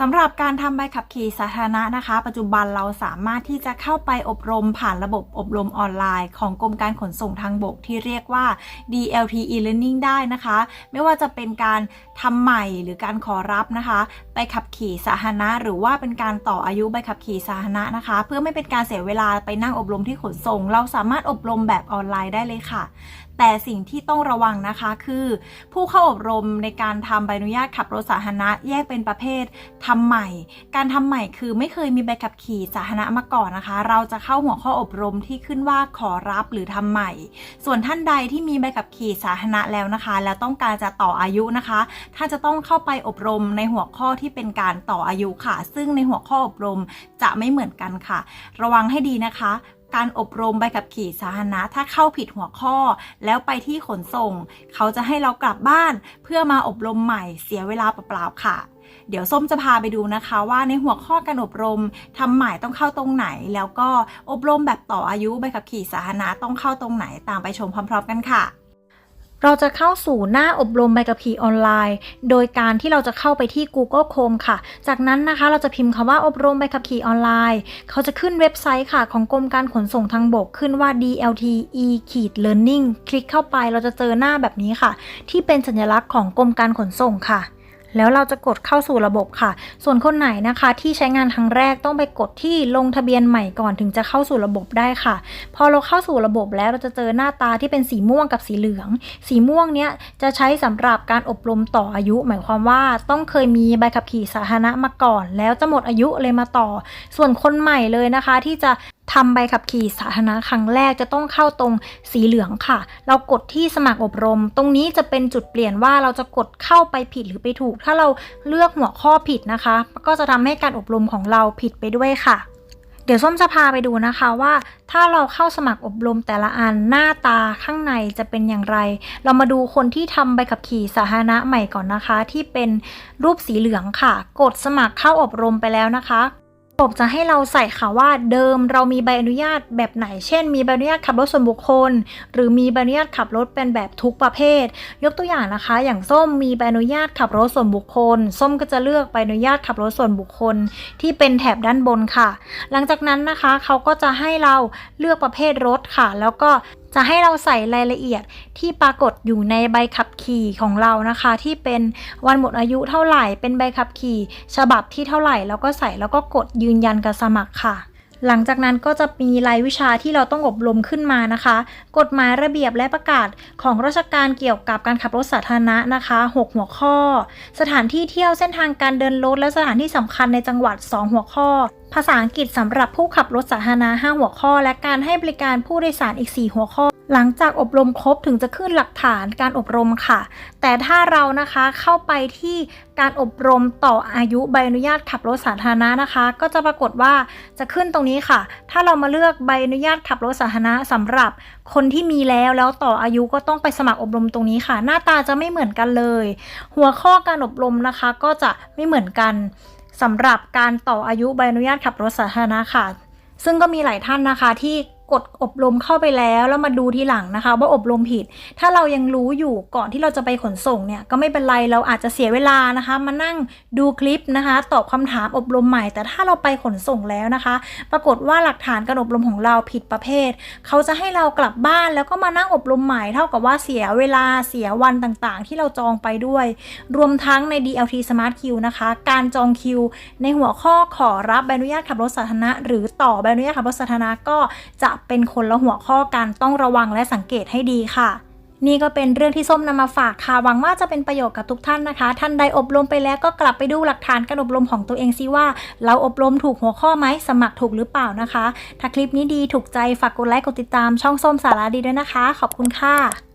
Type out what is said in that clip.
สำหรับการทำใบขับขี่สาธารณะนะคะ ปัจจุบันเราสามารถที่จะเข้าไปอบรมผ่านระบบอบรมออนไลน์ ของกรมการขนส่งทางบกที่เรียกว่า DLT e-learning ได้นะคะ ไม่ว่าจะเป็นการทำใหม่หรือการขอรับนะคะ ใบขับขี่สาธารณะ หรือว่าเป็นการต่ออายุใบขับขี่สาธารณะนะคะ เพื่อไม่เป็นการเสียเวลาไปนั่งอบรมที่ขนส่ง เราสามารถอบรมแบบออนไลน์ได้เลยค่ะ แต่สิ่งที่ต้องระวังนะคะคือ ผู้เข้าอบรมในการทำใบอนุญาตขับรถสาธารณะแยกเป็นประเภททำใหม่ การทำใหม่คือไม่เคยมีใบขับขี่สาธารณะมาก่อนนะคะ เราจะเข้าหัวข้ออบรมที่ขึ้นว่าขอรับหรือทำใหม่ ส่วนท่านใดที่มีใบขับขี่สาธารณะแล้วนะคะ แล้วต้องการจะต่ออายุนะคะท่านจะต้องเข้าไปอบรมในหัวข้อที่เป็นการต่ออายุค่ะ ซึ่งในหัวข้ออบรมจะไม่เหมือนกันค่ะ ระวังให้ดีนะคะ การอบรมใบขับขี่สาธารณะถ้าเข้าผิดหัวข้อ แล้วไปที่ขนส่ง เขาจะให้เรากลับบ้าน เพื่อมาอบรมใหม่เสียเวลาเปล่าๆค่ะ เดี๋ยวส้มจะพาไปดูนะคะว่าในหัวข้อการอบรมทำใหม่ต้องเข้าตรงไหน แล้วก็อบรมแบบต่ออายุใบขับขี่สาธารณะต้องเข้าตรงไหนตามไปชมพร้อม ๆ กันค่ะ เราจะเข้าสู่หน้าอบรมใบขับขี่ออนไลน์ โดยการที่เราจะเข้าไปที่ Google Chrome ค่ะ จากนั้นนะคะเราจะพิมพ์คำว่าอบรมใบขับขี่ออนไลน์ เขาจะขึ้นเว็บไซต์ค่ะ ของกรมการขนส่งทางบกขึ้นว่า DLT e learning คลิกเข้าไปเราจะเจอหน้าแบบนี้ค่ะ ที่เป็นสัญลักษณ์ของกรมการขนส่งค่ะ แล้วเราจะกดเข้าสู่ระบบค่ะ ส่วนคนไหนนะคะที่ใช้งานครั้งแรกต้องไปกดที่ลงทะเบียนใหม่ก่อนถึงจะเข้าสู่ระบบได้ค่ะ พอเราเข้าสู่ระบบแล้วเราจะเจอหน้าตาที่เป็นสีม่วงกับสีเหลือง สีม่วงเนี้ยจะใช้สำหรับการอบรมต่ออายุ หมายความว่าต้องเคยมีใบขับขี่สาธารณะมาก่อน แล้วจะหมดอายุเลยมาต่อ ส่วนคนใหม่เลยนะคะ ที่จะ ทำใบขับขี่สาธารณะครั้งแรกจะต้องเข้าตรงสีเหลืองค่ะ เรากดที่สมัครอบรม ตรงนี้จะเป็นจุดเปลี่ยนว่าเราจะกดเข้าไปผิดหรือไปถูก ถ้าเราเลือกหัวข้อผิดนะคะ ก็จะทำให้การอบรมของเราผิดไปด้วยค่ะเดี๋ยวส้มจะพาไปดูนะคะว่า ถ้าเราเข้าสมัครอบรมแต่ละอันหน้าตาข้างในจะเป็นอย่างไร เรามาดูคนที่ทำใบขับขี่สาธารณะใหม่ก่อนนะคะ ที่เป็นรูปสีเหลืองค่ะ กดสมัครเข้าอบรมไปแล้วนะคะ ระบบจะให้เราใส่ค่ะว่าเดิมเรามีใบอนุญาตแบบไหน เช่น มีใบอนุญาตขับรถส่วนบุคคล หรือมีใบอนุญาตขับรถเป็นแบบทุกประเภท ยกตัวอย่างนะคะ อย่างส้มมีใบอนุญาตขับรถส่วนบุคคล ส้มก็จะเลือกใบอนุญาตขับรถส่วนบุคคล ที่เป็นแถบด้านบนค่ะ หลังจากนั้นนะคะเขาก็จะให้เราเลือกประเภทรถค่ะ แล้วก็จะให้เราใส่รายละเอียดที่ปรากฏอยู่ในใบขับขี่ของเรานะคะ ที่เป็นวันหมดอายุเท่าไหร่เป็นใบขับขี่ ฉบับที่เท่าไหร่แล้วก็ใส่แล้วก็กดยืนยันกับสมัครค่ะ หลังจากนั้นก็จะมีรายวิชาที่เราต้องอบรมขึ้นมานะคะ กฎหมายระเบียบและประกาศของราชการเกี่ยวกับการขับรถสาธารณะนะคะ 6 หัวข้อ สถานที่เที่ยวเส้นทางการเดินรถและสถานที่สำคัญในจังหวัด 2 หัวข้อ ภาษาอังกฤษสำหรับผู้ขับรถสาธารณะ 5 หัวข้อ และการให้บริการผู้โดยสารอีก 4 หัวข้อ หลังจากอบรมครบถึงจะขึ้นหลักฐานการอบรมค่ะ แต่ถ้าเรานะคะเข้าไปที่การอบรมต่ออายุใบอนุญาตขับรถสาธารณะนะคะ ก็จะปรากฏว่าจะขึ้นตรงนี้ค่ะ ถ้าเรามาเลือกใบอนุญาตขับรถสาธารณะสำหรับคนที่มีแล้วแล้วต่ออายุก็ต้องไปสมัครอบรมตรงนี้ค่ะ หน้าตาจะไม่เหมือนกันเลย หัวข้อการอบรมนะคะ ก็จะไม่เหมือนกันสำหรับการต่ออายุใบอนุญาตขับรถสาธารณะค่ะ ซึ่งก็มีหลายท่านนะคะที่ กดอบรมเข้าไปแล้วแล้วมาดูทีหลังนะคะ ว่าอบรมผิด ถ้าเรายังรู้อยู่ก่อนที่เราจะไปขนส่งเนี่ยก็ไม่เป็นไรเราอาจจะเสียเวลานะคะ มานั่งดูคลิปนะคะ ตอบคำถามอบรมใหม่ แต่ถ้าเราไปขนส่งแล้วนะคะ ปรากฏว่าหลักฐานการอบรมของเราผิดประเภท เขาจะให้เรากลับบ้านแล้วก็มานั่งอบรมใหม่เท่ากับว่าเสียเวลาเสียวันต่างๆ ที่เราจองไปด้วย รวมทั้งใน DLT Smart Q นะคะ การจองคิว ในหัวข้อขอรับใบอนุญาตขับรถสาธารณะหรือต่อใบอนุญาตขับรถสาธารณะก็จะเป็นคนละหัวข้อกันต้องระวังและสังเกตให้ดีค่ะ นี่ก็เป็นเรื่องที่ส้มนำมาฝากค่ะ หวังว่าจะเป็นประโยชน์กับทุกท่านนะคะ ท่านใดอบรมไปแล้วก็กลับไปดูหลักฐานการอบรมของตัวเองซิว่า เราอบรมถูกหัวข้อไหมสมัครถูกหรือเปล่านะคะ ถ้าคลิปนี้ดีถูกใจฝากกดไลค์กดติดตามช่องส้มสาระดีด้วยนะคะ ขอบคุณค่ะ